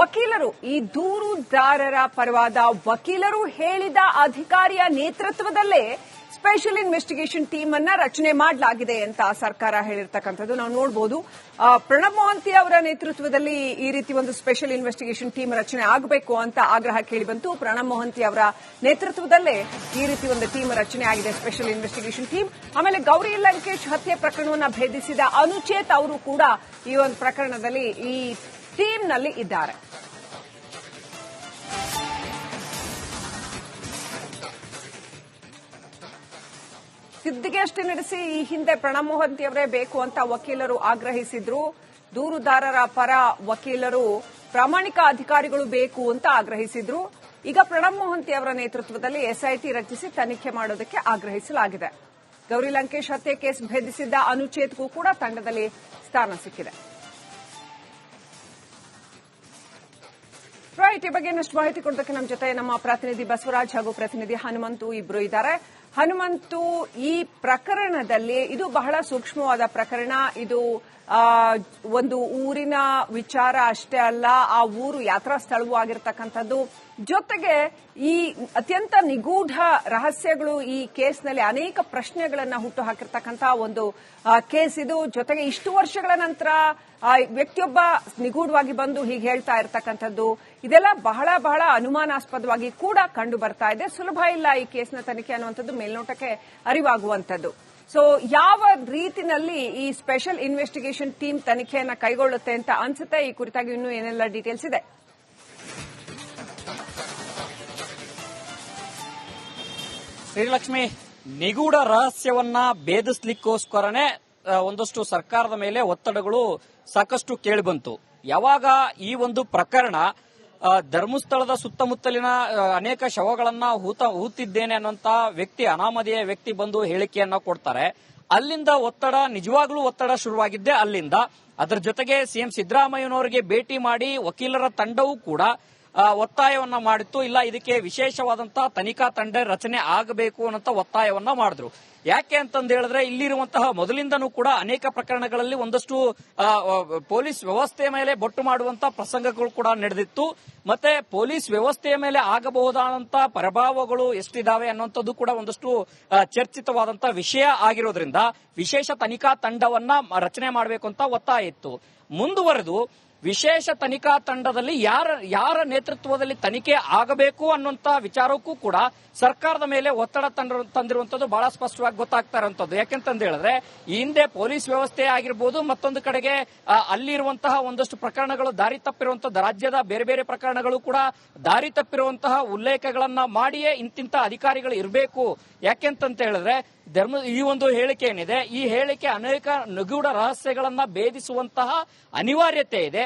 ವಕೀಲರು, ಈ ದೂರುದಾರರ ಪರವಾದ ವಕೀಲರು ಹೇಳಿದ ಅಧಿಕಾರಿಯ ನೇತೃತ್ವದಲ್ಲೇ ಸ್ಪೆಷಲ್ ಇನ್ವೆಸ್ಟಿಗೇಷನ್ ಟೀಮ್ ಅನ್ನ ರಚನೆ ಮಾಡಲಾಗಿದೆ ಅಂತ ಸರ್ಕಾರ ಹೇಳಿರ್ತಕ್ಕಂಥದ್ದು. ನಾವು ನೋಡಬಹುದು ಪ್ರಣಬ್ ಮೋಹಂತಿ ಅವರ ನೇತೃತ್ವದಲ್ಲಿ ಈ ರೀತಿ ಒಂದು ಸ್ಪೆಷಲ್ ಇನ್ವೆಸ್ಟಿಗೇಷನ್ ಟೀಮ್ ರಚನೆ ಆಗಬೇಕು ಅಂತ ಆಗ್ರಹ ಕೇಳಿ ಬಂತು. ಪ್ರಣಬ್ ಮೋಹಂತಿ ಅವರ ನೇತೃತ್ವದಲ್ಲೇ ಈ ರೀತಿ ಒಂದು ಟೀಮ್ ರಚನೆ ಆಗಿದೆ, ಸ್ಪೆಷಲ್ ಇನ್ವೆಸ್ಟಿಗೇಷನ್ ಟೀಮ್. ಆಮೇಲೆ ಗೌರಿ ಲಂಕೇಶ್ ಹತ್ಯೆ ಪ್ರಕರಣವನ್ನು ಭೇದಿಸಿದ ಅನುಚೇತ್ ಅವರು ಕೂಡ ಈ ಒಂದು ಪ್ರಕರಣದಲ್ಲಿ ಈ ಟೀಮ್ನಲ್ಲಿ ಇದ್ದಾರೆ. ಸಿದ್ದಿಗೆಷ್ಟೇ ನಡೆಸಿ ಈ ಹಿಂದೆ ಪ್ರಣಬ್ ಮೊಹಂತಿ ಅವರೇ ಬೇಕು ಅಂತ ವಕೀಲರು ಆಗ್ರಹಿಸಿದ್ರು. ದೂರುದಾರರ ಪರ ವಕೀಲರು ಪ್ರಾಮಾಣಿಕ ಅಧಿಕಾರಿಗಳು ಬೇಕು ಅಂತ ಆಗ್ರಹಿಸಿದ್ರು. ಈಗ ಪ್ರಣಬ್ ಮೊಹಂತಿ ಅವರ ನೇತೃತ್ವದಲ್ಲಿ ಎಸ್ಐಟಿ ರಚಿಸಿ ತನಿಖೆ ಮಾಡೋದಕ್ಕೆ ಆಗ್ರಹಿಸಲಾಗಿದೆ. ಗೌರಿ ಲಂಕೇಶ್ ಹತ್ಯೆ ಕೇಸ್ ಭೇದಿಸಿದ್ದ ಅನುಚೇತ್ಗೂ ಕೂಡ ತಂಡದಲ್ಲಿ ಸ್ಥಾನ ಸಿಕ್ಕಿದೆ. ಈ ಬಗ್ಗೆ ಇನ್ನಷ್ಟು ಮಾಹಿತಿ ಕೊಡೋದಕ್ಕೆ ನಮ್ಮ ಜೊತೆ ನಮ್ಮ ಪ್ರತಿನಿಧಿ ಬಸವರಾಜ್ ಹಾಗೂ ಪ್ರತಿನಿಧಿ ಹನುಮಂತು ಇಬ್ರು ಇದ್ದಾರೆ. ಹನುಮಂತು, ಈ ಪ್ರಕರಣದಲ್ಲಿ ಇದು ಬಹಳ ಸೂಕ್ಷ್ಮವಾದ ಪ್ರಕರಣ. ಇದು ಒಂದು ಊರಿನ ವಿಚಾರ ಅಷ್ಟೇ ಅಲ್ಲ, ಆ ಊರು ಯಾತ್ರಾ ಸ್ಥಳವೂ ಆಗಿರ್ತಕ್ಕಂಥದ್ದು ಜೊತೆಗೆ ಈ ಅತ್ಯಂತ ನಿಗೂಢ ರಹಸ್ಯಗಳು ಈ ಕೇಸ್ನಲ್ಲಿ ಅನೇಕ ಪ್ರಶ್ನೆಗಳನ್ನ ಹುಟ್ಟು ಹಾಕಿರ್ತಕ್ಕಂಥ ಒಂದು ಕೇಸ್ ಇದು. ಜೊತೆಗೆ ಇಷ್ಟು ವರ್ಷಗಳ ನಂತರ ವ್ಯಕ್ತಿಯೊಬ್ಬ ನಿಗೂಢವಾಗಿ ಬಂದು ಹೀಗೆ ಹೇಳ್ತಾ ಇರತಕ್ಕಂಥದ್ದು ಇದೆಲ್ಲ ಬಹಳ ಬಹಳ ಅನುಮಾನಾಸ್ಪದವಾಗಿ ಕೂಡ ಕಂಡು ಬರ್ತಾ ಇದೆ. ಸುಲಭ ಇಲ್ಲ ಈ ಕೇಸ್ನ ತನಿಖೆ ಅನ್ನುವಂಥದ್ದು ಮೇಲ್ನೋಟಕ್ಕೆ ಅರಿವಾಗುವಂಥದ್ದು. ಸೊ ಯಾವ ರೀತಿನಲ್ಲಿ ಈ ಸ್ಪೆಷಲ್ ಇನ್ವೆಸ್ಟಿಗೇಷನ್ ಟೀಮ್ ತನಿಖೆಯನ್ನ ಕೈಗೊಳ್ಳುತ್ತೆ ಅಂತ ಅನ್ಸುತ್ತೆ? ಈ ಕುರಿತಾಗಿ ಇನ್ನೂ ಏನೆಲ್ಲ ಡೀಟೇಲ್ಸ್ ಇದೆ? ಶ್ರೀಲಕ್ಷ್ಮಿ ನಿಗೂಢ ರಹಸ್ಯವನ್ನ ಭೇದಿಸ್ಲಿಕ್ಕೋಸ್ಕರನೇ ಆ, ಒಂದಷ್ಟು ಸರ್ಕಾರದ ಮೇಲೆ ಒತ್ತಡಗಳು ಸಾಕಷ್ಟು ಕೇಳಿಬಂತು. ಯಾವಾಗ ಈ ಒಂದು ಪ್ರಕರಣ ಧರ್ಮಸ್ಥಳದ ಸುತ್ತಮುತ್ತಲಿನ ಅನೇಕ ಶವಗಳನ್ನ ಹೂತ, ಹೂತಿದ್ದೇನೆ ಅನ್ನುವಂತ ವ್ಯಕ್ತಿ, ಅನಾಮಧೇಯ ವ್ಯಕ್ತಿ ಬಂದು ಹೇಳಿಕೆಯನ್ನ ಕೊಡ್ತಾರೆ. ಅಲ್ಲಿಂದ ಒತ್ತಡ, ನಿಜವಾಗ್ಲೂ ಒತ್ತಡ ಶುರುವಾಗಿದ್ದೆ ಅಲ್ಲಿಂದ. ಅದರ ಜೊತೆಗೆ ಸಿಎಂ ಸಿದ್ದರಾಮಯ್ಯನವರಿಗೆ ಭೇಟಿ ಮಾಡಿ ವಕೀಲರ ತಂಡವೂ ಕೂಡ ಒತ್ತಾಯವನ್ನ ಮಾಡಿತ್ತು. ಇಲ್ಲ, ಇದಕ್ಕೆ ವಿಶೇಷವಾದಂತಹ ತನಿಖಾ ತಂಡ ರಚನೆ ಆಗಬೇಕು ಅನ್ನೋ ಒತ್ತಾಯವನ್ನ ಮಾಡಿದ್ರು. ಯಾಕೆ ಅಂತಂದು ಹೇಳಿದ್ರೆ, ಇಲ್ಲಿರುವಂತಹ ಮೊದಲಿಂದನೂ ಕೂಡ ಅನೇಕ ಪ್ರಕರಣಗಳಲ್ಲಿ ಒಂದಷ್ಟು ಪೊಲೀಸ್ ವ್ಯವಸ್ಥೆಯ ಮೇಲೆ ಬೊಟ್ಟು ಮಾಡುವಂತಹ ಪ್ರಸಂಗಗಳು ಕೂಡ ನಡೆದಿತ್ತು. ಮತ್ತೆ ಪೊಲೀಸ್ ವ್ಯವಸ್ಥೆಯ ಮೇಲೆ ಆಗಬಹುದಾದಂತಹ ಪ್ರಭಾವಗಳು ಎಷ್ಟಿದಾವೆ ಅನ್ನುವಂಥದ್ದು ಕೂಡ ಒಂದಷ್ಟು ಚರ್ಚಿತವಾದಂತ ವಿಷಯ ಆಗಿರೋದ್ರಿಂದ ವಿಶೇಷ ತನಿಖಾ ತಂಡವನ್ನ ರಚನೆ ಮಾಡಬೇಕು ಅಂತ ಒತ್ತಾಯ ಇತ್ತು. ಮುಂದುವರೆದು ವಿಶೇಷ ತನಿಖಾ ತಂಡದಲ್ಲಿ ಯಾರ ಯಾರ ನೇತೃತ್ವದಲ್ಲಿ ತನಿಖೆ ಆಗಬೇಕು ಅನ್ನುವಂತ ವಿಚಾರಕ್ಕೂ ಕೂಡ ಸರ್ಕಾರದ ಮೇಲೆ ಒತ್ತಡ ತಂದ್ರ ತಂದಿರುವಂತದ್ದು ಬಹಳ ಸ್ಪಷ್ಟವಾಗಿ ಗೊತ್ತಾಗ್ತಾ ಇರುವಂತದ್ದು ಯಾಕೆಂತಂದು ಹೇಳಿದ್ರೆ, ಈ ಹಿಂದೆ ಪೊಲೀಸ್ ವ್ಯವಸ್ಥೆ ಆಗಿರ್ಬೋದು, ಮತ್ತೊಂದು ಕಡೆಗೆ ಅಲ್ಲಿರುವಂತಹ ಒಂದಷ್ಟು ಪ್ರಕರಣಗಳು, ದಾರಿ ತಪ್ಪಿರುವಂತದ್ದು ರಾಜ್ಯದ ಬೇರೆ ಬೇರೆ ಪ್ರಕರಣಗಳು ಕೂಡ ದಾರಿ ತಪ್ಪಿರುವಂತಹ ಉಲ್ಲೇಖಗಳನ್ನ ಮಾಡಿಯೇ ಇಂತಿಂತ ಅಧಿಕಾರಿಗಳು ಇರಬೇಕು. ಯಾಕೆಂತಂತ ಹೇಳಿದ್ರೆ, ಧರ್ಮ, ಈ ಒಂದು ಹೇಳಿಕೆ ಏನಿದೆ, ಈ ಹೇಳಿಕೆ ಅನೇಕ ನಗೂಢ ರಹಸ್ಯಗಳನ್ನ ಭೇದಿಸುವಂತಹ ಅನಿವಾರ್ಯತೆ ಇದೆ.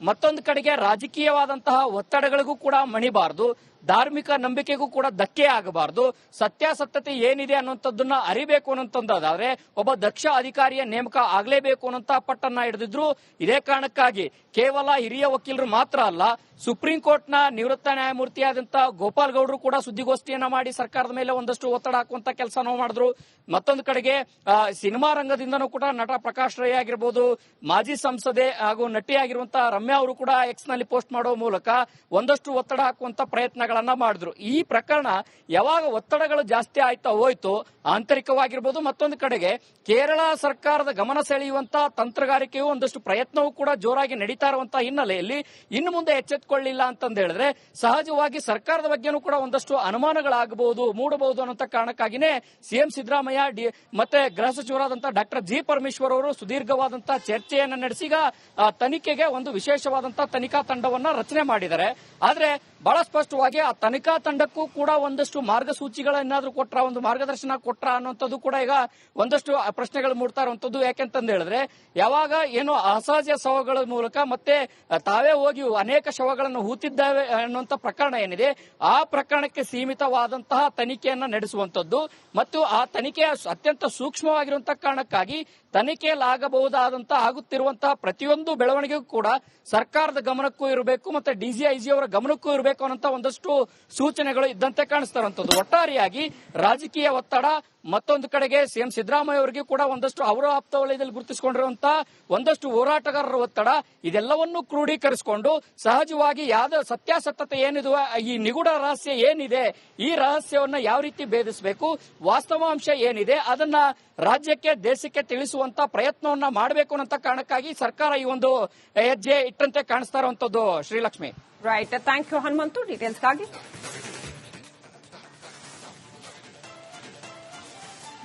ಮತ್ತೊಂದು ಕಡೆಗೆ ರಾಜಕೀಯವಾದಂತಹ ಒತ್ತಡಗಳಿಗೂ ಕೂಡ ಮಣಿಬಾರದು, ಧಾರ್ಮಿಕ ನಂಬಿಕೆಗೂ ಕೂಡ ಧಕ್ಕೆ ಆಗಬಾರದು. ಸತ್ಯಾಸತ್ಯತೆ ಏನಿದೆ ಅನ್ನುವಂಥದ್ದನ್ನ ಅರಿಬೇಕು ಅನ್ನೋಂಥದ್ದಾದ್ರೆ ಒಬ್ಬ ದಕ್ಷ ಅಧಿಕಾರಿಯ ನೇಮಕ ಆಗಲೇಬೇಕು ಅನ್ನೋಂತ ಪಟ್ಟನ್ನ ಹಿಡಿದಿದ್ರು. ಇದೇ ಕಾರಣಕ್ಕಾಗಿ ಕೇವಲ ಹಿರಿಯ ವಕೀಲರು ಮಾತ್ರ ಅಲ್ಲ, ಸುಪ್ರೀಂ ಕೋರ್ಟ್ನ ನಿವೃತ್ತ ನ್ಯಾಯಮೂರ್ತಿಯಾದಂತಹ ಗೋಪಾಲ್ ಗೌಡರು ಕೂಡ ಸುದ್ದಿಗೋಷ್ಠಿಯನ್ನ ಮಾಡಿ ಸರ್ಕಾರದ ಮೇಲೆ ಒಂದಷ್ಟು ಒತ್ತಡ ಹಾಕುವಂತ ಕೆಲಸ ಮಾಡಿದ್ರು. ಮತ್ತೊಂದು ಕಡೆಗೆ ಸಿನಿಮಾ ರಂಗದಿಂದನೂ ಕೂಡ ನಟ ಪ್ರಕಾಶ್ ರೈ ಆಗಿರ್ಬೋದು, ಮಾಜಿ ಸಂಸದೆ ಹಾಗೂ ನಟಿಯಾಗಿರುವಂತಹ ರಮ್ಯಾ ಅವರು ಕೂಡ ಎಕ್ಸ್ನಲ್ಲಿ ಪೋಸ್ಟ್ ಮಾಡುವ ಮೂಲಕ ಒಂದಷ್ಟು ಒತ್ತಡ ಹಾಕುವಂತ ಪ್ರಯತ್ನಗಳನ್ನ ಮಾಡಿದ್ರು. ಈ ಪ್ರಕರಣ ಯಾವಾಗ ಒತ್ತಡಗಳು ಜಾಸ್ತಿ ಆಯ್ತಾ ಹೋಯ್ತು ಆಂತರಿಕವಾಗಿರ್ಬೋದು ಮತ್ತೊಂದು ಕಡೆಗೆ ಕೇರಳ ಸರ್ಕಾರದ ಗಮನ ಸೆಳೆಯುವಂತ ತಂತ್ರಗಾರಿಕೆಯು ಒಂದಷ್ಟು ಪ್ರಯತ್ನವೂ ಕೂಡ ಜೋರಾಗಿ ನಡೀತಾ ಇರುವಂತಹ ಹಿನ್ನೆಲೆಯಲ್ಲಿ ಇನ್ನು ಮುಂದೆ ಎಚ್ಚೆತ್ತುಕೊಳ್ಳಿಲ್ಲ ಅಂತಂದು ಹೇಳಿದ್ರೆ ಸಹಜವಾಗಿ ಸರ್ಕಾರದ ಬಗ್ಗೆನೂ ಕೂಡ ಒಂದಷ್ಟು ಅನುಮಾನಗಳಾಗಬಹುದು, ಮೂಡಬಹುದು ಅನ್ನೋ ಕಾರಣಕ್ಕಾಗಿನೇ ಸಿಎಂ ಸಿದ್ದರಾಮಯ್ಯ, ಡಿ ಮತ್ತೆ ಗೃಹ ಸಚಿವರಾದಂತಹ ಡಾಕ್ಟರ್ ಜಿ ಪರಮೇಶ್ವರ್ ಅವರು ಸುದೀರ್ಘವಾದಂತಹ ಚರ್ಚೆಯನ್ನು ನಡೆಸಿಗ ತನಿಖೆಗೆ ಒಂದು ವಿಶೇಷವಾದಂತಹ ತನಿಖಾ ತಂಡವನ್ನ ರಚನೆ ಮಾಡಿದ್ದಾರೆ. ಆದ್ರೆ ಬಹಳ ಸ್ಪಷ್ಟವಾಗಿ ಆ ತನಿಖಾ ತಂಡಕ್ಕೂ ಕೂಡ ಒಂದಷ್ಟು ಮಾರ್ಗಸೂಚಿಗಳನ್ನಾದ್ರೂ ಕೊಟ್ರ, ಒಂದು ಮಾರ್ಗದರ್ಶನ ಕೊಟ್ರ ಅನ್ನುವಂಥದ್ದು ಕೂಡ ಈಗ ಒಂದಷ್ಟು ಪ್ರಶ್ನೆಗಳು ಮೂಡ್ತಾ ಇರುವಂತದ್ದು ಯಾಕೆಂತಂದು ಹೇಳಿದ್ರೆ, ಯಾವಾಗ ಏನು ಅಸಹಜ ಶವಗಳ ಮೂಲಕ ಮತ್ತೆ ತಾವೇ ಹೋಗಿ ಅನೇಕ ಶವಗಳನ್ನು ಹೂತಿದ್ದಾವೆ ಅನ್ನುವಂತ ಪ್ರಕರಣ ಏನಿದೆ, ಆ ಪ್ರಕರಣಕ್ಕೆ ಸೀಮಿತವಾದಂತಹ ತನಿಖೆಯನ್ನ ನಡೆಸುವಂತದ್ದು ಮತ್ತು ಆ ತನಿಖೆ ಅತ್ಯಂತ ಸೂಕ್ಷ್ಮವಾಗಿರುವಂತಹ ಕಾರಣಕ್ಕಾಗಿ ತನಿಖೆಯಲ್ಲಾಗಬಹುದಾದಂತಹ ಆಗುತ್ತಿರುವಂತಹ ಪ್ರತಿಯೊಂದು ಬೆಳವಣಿಗೆಗೂ ಕೂಡ ಸರ್ಕಾರದ ಗಮನಕ್ಕೂ ಇರಬೇಕು ಮತ್ತೆ ಡಿಜಿಐಜಿ ಅವರ ಗಮನಕ್ಕೂ ಇರಬೇಕು ಅನ್ನೋಂತ ಒಂದಷ್ಟು ಸೂಚನೆಗಳು ಇದ್ದಂತೆ ಕಾಣಿಸ್ತಾ ಇರುವಂತದ್ದು. ಒಟ್ಟಾರೆಯಾಗಿ ರಾಜಕೀಯ ಒತ್ತಡ ಮತ್ತೊಂದು ಕಡೆಗೆ ಸಿಎಂ ಸಿದ್ದರಾಮಯ್ಯ ಅವರಿಗೆ ಕೂಡ ಒಂದಷ್ಟು ಅವರ ಆಪ್ತ ವಲಯದಲ್ಲಿ ಗುರುತಿಸಿಕೊಂಡಿರುವಂತ ಒಂದಷ್ಟು ಹೋರಾಟಗಾರರ ಒತ್ತಡ ಇದೆಲ್ಲವನ್ನೂ ಕ್ರೋಢೀಕರಿಸಿಕೊಂಡು ಸಹಜವಾಗಿ ಯಾವ ಸತ್ಯಾಸತ್ಯತೆ ಏನಿದು ಈ ನಿಗೂಢ ರಹಸ್ಯ ಏನಿದೆ, ಈ ರಹಸ್ಯವನ್ನ ಯಾವ ರೀತಿ ಭೇದಿಸಬೇಕು, ವಾಸ್ತವಾಂಶ ಏನಿದೆ, ಅದನ್ನ ರಾಜ್ಯಕ್ಕೆ, ದೇಶಕ್ಕೆ ತಿಳಿಸುವಂತ ಪ್ರಯತ್ನವನ್ನ ಮಾಡಬೇಕು ಅನ್ನೋ ಕಾರಣಕ್ಕಾಗಿ ಸರ್ಕಾರ ಈ ಒಂದು ಹೆಜ್ಜೆ ಇಟ್ಟಂತೆ ಕಾಣಿಸ್ತಾ ಇರುವಂತದ್ದು Srilakshmi. Right thank you Hanumanthu. ಡೀಟೇಲ್ಸ್ಗಾಗಿ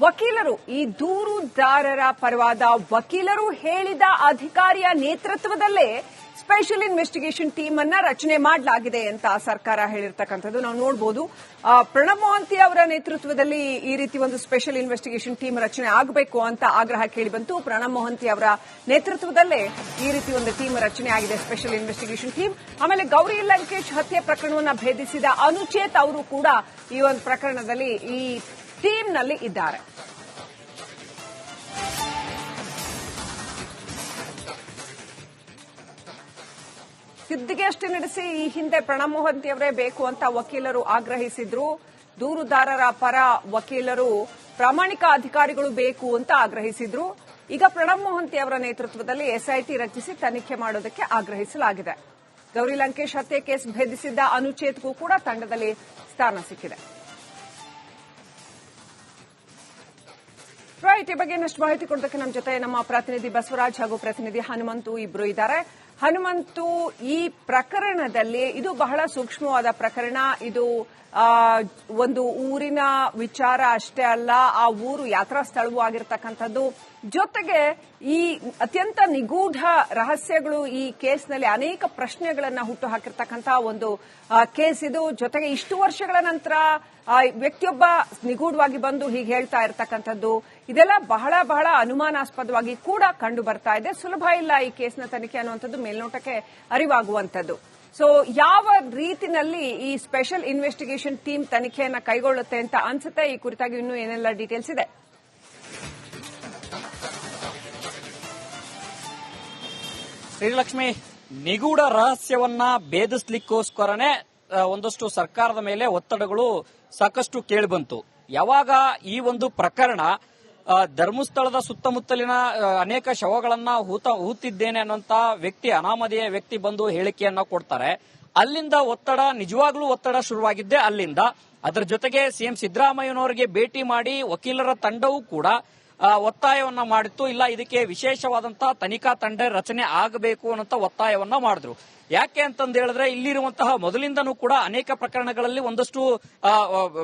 ವಕೀಲರು ಈ ದೂರುದಾರರ ಪರವಾದ ವಕೀಲರು ಹೇಳಿದ ಅಧಿಕಾರಿಯ ನೇತೃತ್ವದಲ್ಲೇ ಸ್ಪೆಷಲ್ ಇನ್ವೆಸ್ಟಿಗೇಷನ್ ಟೀಮ್ ಅನ್ನ ರಚನೆ ಮಾಡಲಾಗಿದೆ ಅಂತ ಸರ್ಕಾರ ಹೇಳಿರ್ತಕ್ಕಂಥದ್ದು. ನಾವು ನೋಡಬಹುದು ಪ್ರಣಬ್ ಮೊಹಂತಿ ಅವರ ನೇತೃತ್ವದಲ್ಲಿ ಈ ರೀತಿ ಒಂದು ಸ್ಪೆಷಲ್ ಇನ್ವೆಸ್ಟಿಗೇಷನ್ ಟೀಮ್ ರಚನೆ ಆಗಬೇಕು ಅಂತ ಆಗ್ರಹ ಕೇಳಿಬಂತು ಪ್ರಣಬ್ ಮೋಹಂತಿ ಅವರ ನೇತೃತ್ವದಲ್ಲೇ ಈ ರೀತಿ ಒಂದು ಟೀಮ್ ರಚನೆ ಆಗಿದೆ, ಸ್ಪೆಷಲ್ ಇನ್ವೆಸ್ಟಿಗೇಷನ್ ಟೀಮ್. ಆಮೇಲೆ ಗೌರಿ ಲಂಕೇಶ್ ಹತ್ಯೆ ಪ್ರಕರಣವನ್ನು ಭೇದಿಸಿದ ಅನುಚೇತ್ ಅವರು ಕೂಡ ಈ ಒಂದು ಪ್ರಕರಣದಲ್ಲಿ ಈ ಟೀಮ್ನಲ್ಲಿ ಇದ್ದಾರೆ. ಸಿದ್ದಿಗೆಷ್ಟು ನಡೆಸಿ, ಈ ಹಿಂದೆ ಪ್ರಣಬ್ ಮೊಹಂತಿ ಅವರೇ ಬೇಕು ಅಂತ ವಕೀಲರು ಆಗ್ರಹಿಸಿದ್ರು. ದೂರುದಾರರ ಪರ ವಕೀಲರು ಪ್ರಾಮಾಣಿಕ ಅಧಿಕಾರಿಗಳು ಬೇಕು ಅಂತ ಆಗ್ರಹಿಸಿದ್ರು. ಈಗ ಪ್ರಣಬ್ ಮೊಹಂತಿ ಅವರ ನೇತೃತ್ವದಲ್ಲಿ ಎಸ್ಐಟಿ ರಚಿಸಿ ತನಿಖೆ ಮಾಡೋದಕ್ಕೆ ಆಗ್ರಹಿಸಲಾಗಿದೆ. ಗೌರಿ ಲಂಕೇಶ್ ಹತ್ಯೆ ಕೇಸ್ ಭೇದಿಸಿದ್ದ ಅನುಚೇತ್ಗೂ ಕೂಡ ತಂಡದಲ್ಲಿ ಸ್ಥಾನ ಸಿಕ್ಕಿದೆ. ಈ ಬಗ್ಗೆ ಇನ್ನಷ್ಟು ಮಾಹಿತಿ ಕೊಡೋದಕ್ಕೆ ನಮ್ಮ ಜೊತೆ ನಮ್ಮ ಪ್ರತಿನಿಧಿ ಬಸವರಾಜ್ ಹಾಗೂ ಪ್ರತಿನಿಧಿ ಹನುಮಂತು ಇಬ್ರು ಇದ್ದಾರೆ. ಹನುಮಂತು, ಈ ಪ್ರಕರಣದಲ್ಲಿ ಇದು ಬಹಳ ಸೂಕ್ಷ್ಮವಾದ ಪ್ರಕರಣ. ಇದು ಒಂದು ಊರಿನ ವಿಚಾರ ಅಷ್ಟೇ ಅಲ್ಲ, ಆ ಊರು ಯಾತ್ರಾ ಸ್ಥಳವೂ ಆಗಿರ್ತಕ್ಕಂಥದ್ದು. ಜೊತೆಗೆ ಈ ಅತ್ಯಂತ ನಿಗೂಢ ರಹಸ್ಯಗಳು ಈ ಕೇಸ್ನಲ್ಲಿ ಅನೇಕ ಪ್ರಶ್ನೆಗಳನ್ನ ಹುಟ್ಟು ಹಾಕಿರ್ತಕ್ಕಂತಹ ಒಂದು ಕೇಸ್ ಇದು. ಜೊತೆಗೆ ಇಷ್ಟು ವರ್ಷಗಳ ನಂತರ ವ್ಯಕ್ತಿಯೊಬ್ಬ ನಿಗೂಢವಾಗಿ ಬಂದು ಹೀಗೆ ಹೇಳ್ತಾ ಇರತಕ್ಕಂಥದ್ದು. ಇದೆಲ್ಲ ಬಹಳ ಬಹಳ ಅನುಮಾನಾಸ್ಪದವಾಗಿ ಕೂಡ ಕಂಡು ಬರ್ತಾ ಇದೆ. ಸುಲಭ ಇಲ್ಲ ಈ ಕೇಸ್ನ ತನಿಖೆ ಅನ್ನುವಂಥದ್ದು ಮೇಲ್ನೋಟಕ್ಕೆ ಅರಿವಾಗುವಂಥದ್ದು. ಸೊ ಯಾವ ರೀತಿನಲ್ಲಿ ಈ ಸ್ಪೆಷಲ್ ಇನ್ವೆಸ್ಟಿಗೇಷನ್ ಟೀಮ್ ತನಿಖೆಯನ್ನು ಕೈಗೊಳ್ಳುತ್ತೆ ಅಂತ ಅನ್ಸುತ್ತೆ? ಈ ಕುರಿತಾಗಿ ಇನ್ನೂ ಏನೆಲ್ಲ ಡೀಟೇಲ್ಸ್ ಇದೆ? ಶ್ರೀಲಕ್ಷ್ಮಿ, ನಿಗೂಢ ರಹಸ್ಯವನ್ನ ಭೇದಿಸ್ಲಿಕ್ಕೋಸ್ಕರನೇ ಒಂದಷ್ಟು ಸರ್ಕಾರದ ಮೇಲೆ ಒತ್ತಡಗಳು ಸಾಕಷ್ಟು ಕೇಳಿಬಂತು. ಯಾವಾಗ ಈ ಒಂದು ಪ್ರಕರಣ ಧರ್ಮಸ್ಥಳದ ಸುತ್ತಮುತ್ತಲಿನ ಅನೇಕ ಶವಗಳನ್ನ ಹೂತ, ಹೂತಿದ್ದೇನೆ ಅನ್ನುವಂತ ವ್ಯಕ್ತಿ, ಅನಾಮಧೇಯ ವ್ಯಕ್ತಿ ಬಂದು ಹೇಳಿಕೆಯನ್ನ ಕೊಡ್ತಾರೆ. ಅಲ್ಲಿಂದ ಒತ್ತಡ, ನಿಜವಾಗ್ಲೂ ಒತ್ತಡ ಶುರುವಾಗಿದ್ದೆ ಅಲ್ಲಿಂದ. ಅದರ ಜೊತೆಗೆ ಸಿಎಂ ಸಿದ್ದರಾಮಯ್ಯನವರಿಗೆ ಭೇಟಿ ಮಾಡಿ ವಕೀಲರ ತಂಡವೂ ಕೂಡ ಒತ್ತಾಯವನ್ನ ಮಾಡಿತ್ತು. ಇಲ್ಲ, ಇದಕ್ಕೆ ವಿಶೇಷವಾದಂತಹ ತನಿಖಾ ತಂಡ ರಚನೆ ಆಗಬೇಕು ಅನ್ನೋ ಒತ್ತಾಯವನ್ನ ಮಾಡಿದ್ರು. ಯಾಕೆ ಅಂತಂದ ಹೇಳಿದ್ರೆ, ಇಲ್ಲಿರುವಂತಹ ಮೊದಲಿಂದನೂ ಕೂಡ ಅನೇಕ ಪ್ರಕರಣಗಳಲ್ಲಿ ಒಂದಷ್ಟು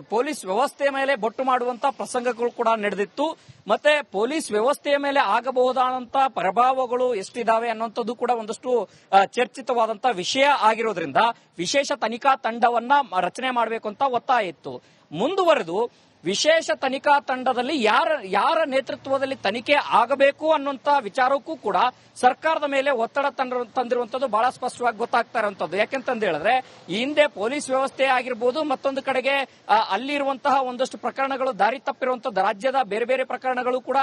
ಪೊಲೀಸ್ ವ್ಯವಸ್ಥೆಯ ಮೇಲೆ ಬೊಟ್ಟು ಮಾಡುವಂತಹ ಪ್ರಸಂಗಗಳು ಕೂಡ ನಡೆದಿತ್ತು. ಮತ್ತೆ ಪೊಲೀಸ್ ವ್ಯವಸ್ಥೆಯ ಮೇಲೆ ಆಗಬಹುದಾದಂತಹ ಪ್ರಭಾವಗಳು ಎಷ್ಟಿದಾವೆ ಅನ್ನುವಂಥದ್ದು ಕೂಡ ಒಂದಷ್ಟು ಚರ್ಚಿತವಾದಂತಹ ವಿಷಯ ಆಗಿರೋದ್ರಿಂದ ವಿಶೇಷ ತನಿಖಾ ತಂಡವನ್ನ ರಚನೆ ಮಾಡಬೇಕು ಅಂತ ಒತ್ತಾಯ ಇತ್ತು. ಮುಂದುವರೆದು ವಿಶೇಷ ತನಿಖಾ ತಂಡದಲ್ಲಿ ಯಾರ ಯಾರ ನೇತೃತ್ವದಲ್ಲಿ ತನಿಖೆ ಆಗಬೇಕು ಅನ್ನುವಂತ ವಿಚಾರಕ್ಕೂ ಕೂಡ ಸರ್ಕಾರದ ಮೇಲೆ ಒತ್ತಡ ತಂದ್ರ, ತಂದಿರುವಂತದ್ದು ಬಹಳ ಸ್ಪಷ್ಟವಾಗಿ ಗೊತ್ತಾಗ್ತಾ ಇರುವಂತದ್ದು. ಯಾಕೆಂತಂದು ಹೇಳಿದ್ರೆ ಹಿಂದೆ ಪೊಲೀಸ್ ವ್ಯವಸ್ಥೆ ಆಗಿರ್ಬೋದು ಮತ್ತೊಂದು ಕಡೆಗೆ ಅಲ್ಲಿರುವಂತಹ ಒಂದಷ್ಟು ಪ್ರಕರಣಗಳು ದಾರಿ ತಪ್ಪಿರುವಂತದ್ದು, ರಾಜ್ಯದ ಬೇರೆ ಬೇರೆ ಪ್ರಕರಣಗಳು ಕೂಡ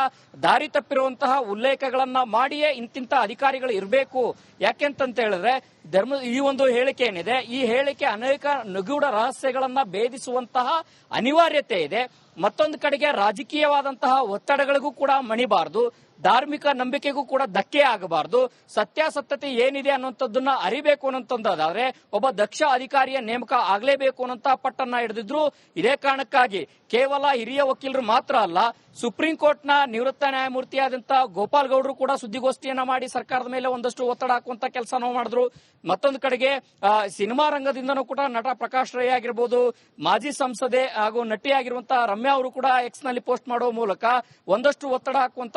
ದಾರಿ ತಪ್ಪಿರುವಂತಹ ಉಲ್ಲೇಖಗಳನ್ನ ಮಾಡಿಯೇ ಇಂತಿಂತ ಅಧಿಕಾರಿಗಳು ಇರಬೇಕು. ಯಾಕೆಂತಂತ ಹೇಳಿದ್ರೆ ಧರ್ಮ ಈ ಒಂದು ಹೇಳಿಕೆ ಏನಿದೆ? ಈ ಹೇಳಿಕೆ ಅನೇಕ ನಗೂಢ ರಹಸ್ಯಗಳನ್ನ ಭೇದಿಸುವಂತಹ ಅನಿವಾರ್ಯತೆ ಇದೆ. ಮತ್ತೊಂದು ಕಡೆಗೆ ರಾಜಕೀಯವಾದಂತಹ ಒತ್ತಡಗಳಿಗೂ ಕೂಡ ಮಣಿಬಾರದು. ಧಾರ್ಮಿಕ ನಂಬಿಕೆಗೂ ಕೂಡ ಧಕ್ಕೆ ಆಗಬಾರದು. ಸತ್ಯಾಸತ್ಯತೆ ಏನಿದೆ ಅನ್ನುವಂಥದ್ದನ್ನ ಅರಿಬೇಕು ಅನ್ನೋಂಥದ್ದಾದ್ರೆ ಒಬ್ಬ ದಕ್ಷ ಅಧಿಕಾರಿಯ ನೇಮಕ ಆಗಲೇಬೇಕು ಅನ್ನೋಂತ ಪಟ್ಟನ್ನ ಹಿಡಿದಿದ್ರು. ಇದೇ ಕಾರಣಕ್ಕಾಗಿ ಕೇವಲ ಹಿರಿಯ ವಕೀಲರು ಮಾತ್ರ ಅಲ್ಲ, ಸುಪ್ರೀಂ ಕೋರ್ಟ್ನ ನಿವೃತ್ತ ನ್ಯಾಯಮೂರ್ತಿಯಾದಂತಹ ಗೋಪಾಲ್ ಗೌಡರು ಕೂಡ ಸುದ್ದಿಗೋಷ್ಠಿಯನ್ನ ಮಾಡಿ ಸರ್ಕಾರದ ಮೇಲೆ ಒಂದಷ್ಟು ಒತ್ತಡ ಹಾಕುವಂತ ಕೆಲಸ ಮಾಡಿದ್ರು. ಮತ್ತೊಂದು ಕಡೆಗೆ ಸಿನಿಮಾ ರಂಗದಿಂದನೂ ಕೂಡ ನಟ ಪ್ರಕಾಶ್ ರೈ ಆಗಿರ್ಬೋದು, ಮಾಜಿ ಸಂಸದೆ ಹಾಗೂ ನಟಿಯಾಗಿರುವಂತಹ ರಮ್ಯಾ ಅವರು ಕೂಡ ಎಕ್ಸ್ನಲ್ಲಿ ಪೋಸ್ಟ್ ಮಾಡುವ ಮೂಲಕ ಒಂದಷ್ಟು ಒತ್ತಡ ಹಾಕುವಂತ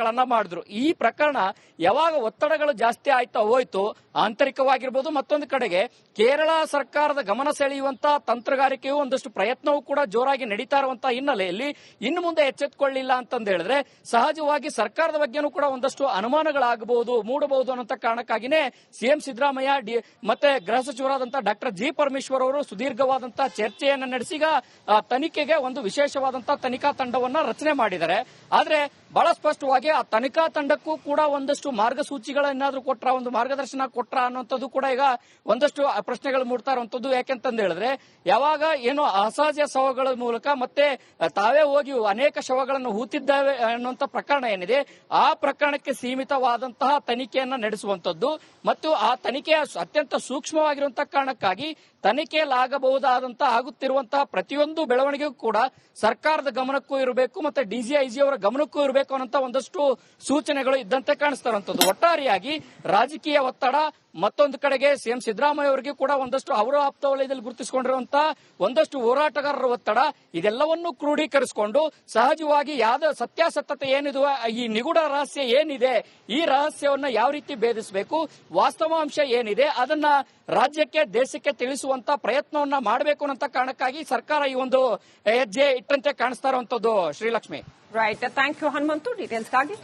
ಪ್ರಯತ್ನಗಳನ್ನ ಮಾಡಿದ್ರು. ಈ ಪ್ರಕರಣ ಯಾವಾಗ ಒತ್ತಡಗಳು ಜಾಸ್ತಿ ಆಯ್ತಾ ಹೋಯ್ತು ಆಂತರಿಕವಾಗಿರ್ಬೋದು ಮತ್ತೊಂದು ಕಡೆಗೆ ಕೇರಳ ಸರ್ಕಾರದ ಗಮನ ಸೆಳೆಯುವಂತಹ ತಂತ್ರಗಾರಿಕೆಯು ಒಂದಷ್ಟು ಪ್ರಯತ್ನವೂ ಕೂಡ ಜೋರಾಗಿ ನಡೀತಾ ಇರುವಂತಹ ಹಿನ್ನೆಲೆಯಲ್ಲಿ ಇನ್ನು ಮುಂದೆ ಎಚ್ಚೆತ್ತುಕೊಳ್ಳಿಲ್ಲ ಅಂತಂದು ಹೇಳಿದ್ರೆ ಸಹಜವಾಗಿ ಸರ್ಕಾರದ ಬಗ್ಗೆನೂ ಕೂಡ ಒಂದಷ್ಟು ಅನುಮಾನಗಳಾಗಬಹುದು, ಮೂಡಬಹುದು ಅನ್ನೋ ಕಾರಣಕ್ಕಾಗಿನೇ ಸಿಎಂ ಸಿದ್ದರಾಮಯ್ಯ, ಡಿ, ಮತ್ತೆ ಗೃಹ ಸಚಿವರಾದಂತಹ ಡಾಕ್ಟರ್ ಜಿ ಪರಮೇಶ್ವರ್ ಅವರು ಸುದೀರ್ಘವಾದಂತಹ ಚರ್ಚೆಯನ್ನು ನಡೆಸಿಗ ತನಿಖೆಗೆ ಒಂದು ವಿಶೇಷವಾದಂತಹ ತನಿಖಾ ತಂಡವನ್ನ ರಚನೆ ಮಾಡಿದ್ದಾರೆ. ಆದ್ರೆ ಬಹಳ ಸ್ಪಷ್ಟವಾಗಿ ಆ ತನಿಖಾ ತಂಡಕ್ಕೂ ಕೂಡ ಒಂದಷ್ಟು ಮಾರ್ಗಸೂಚಿಗಳನ್ನಾದ್ರೂ ಕೊಟ್ಟರೆ ಒಂದು ಮಾರ್ಗದರ್ಶನ ಕೊಟ್ರ ಅನ್ನುವಂಥದ್ದು ಕೂಡ ಈಗ ಒಂದಷ್ಟು ಪ್ರಶ್ನೆಗಳು ಮೂಡ್ತಾ ಇರುವಂತದ್ದು ಯಾಕೆಂತಂದು ಹೇಳಿದ್ರೆ, ಯಾವಾಗ ಏನೋ ಅಸಹಜ ಶವಗಳ ಮೂಲಕ ಮತ್ತೆ ತಾವೇ ಹೋಗಿ ಅನೇಕ ಶವಗಳನ್ನು ಹೂತಿದ್ದಾವೆ ಅನ್ನುವಂತ ಪ್ರಕರಣ ಏನಿದೆ, ಆ ಪ್ರಕರಣಕ್ಕೆ ಸೀಮಿತವಾದಂತಹ ತನಿಖೆಯನ್ನ ನಡೆಸುವಂತದ್ದು ಮತ್ತು ಆ ತನಿಖೆಯ ಅತ್ಯಂತ ಸೂಕ್ಷ್ಮವಾಗಿರುವಂತಹ ಕಾರಣಕ್ಕಾಗಿ ತನಿಖೆಯಲ್ಲಾಗಬಹುದಾದಂತಹ ಆಗುತ್ತಿರುವಂತಹ ಪ್ರತಿಯೊಂದು ಬೆಳವಣಿಗೆಗೂ ಕೂಡ ಸರ್ಕಾರದ ಗಮನಕ್ಕೂ ಇರಬೇಕು ಮತ್ತೆ ಡಿಜಿಐಜಿ ಅವರ ಗಮನಕ್ಕೂ ಇರಬೇಕು ಅನ್ನೋ ಒಂದಷ್ಟು ಸೂಚನೆಗಳು ಇದ್ದಂತೆ ಕಾಣಿಸ್ತಾರಂಥದ್ದು ಇರುವಂತದ್ದು ಒಟ್ಟಾರೆಯಾಗಿ ರಾಜಕೀಯ ಒತ್ತಡ ಮತ್ತೊಂದು ಕಡೆಗೆ ಸಿಎಂ ಸಿದ್ದರಾಮಯ್ಯ ಅವರಿಗೆ ಕೂಡ ಒಂದಷ್ಟು ಅವರ ಆಪ್ತ ವಲಯದಲ್ಲಿ ಗುರುತಿಸಿಕೊಂಡಿರುವಂತಹ ಒಂದಷ್ಟು ಹೋರಾಟಗಾರರ ಒತ್ತಡ ಇದೆಲ್ಲವನ್ನು ಕ್ರೋಢೀಕರಿಸಿಕೊಂಡು ಸಹಜವಾಗಿ ಯಾವ ಸತ್ಯಾಸತ್ಯತೆ ಏನಿದು ಈ ನಿಗೂಢ ರಹಸ್ಯ ಏನಿದೆ, ಈ ರಹಸ್ಯವನ್ನ ಯಾವ ರೀತಿ ಭೇದಿಸಬೇಕು, ವಾಸ್ತವಾಂಶ ಏನಿದೆ, ಅದನ್ನ ರಾಜ್ಯಕ್ಕೆ, ದೇಶಕ್ಕೆ ತಿಳಿಸುವಂತ ಪ್ರಯತ್ನವನ್ನ ಮಾಡಬೇಕು ಅನ್ನೋ ಕಾರಣಕ್ಕಾಗಿ ಸರ್ಕಾರ ಈ ಒಂದು ಹೆಜ್ಜೆ ಇಟ್ಟಂತೆ ಕಾಣಿಸ್ತಾ ಇರುವಂತದ್ದು Srilakshmi. Right thank you Hanumanthu. ಡೀಟೇಲ್ಸ್ಗಾಗಿ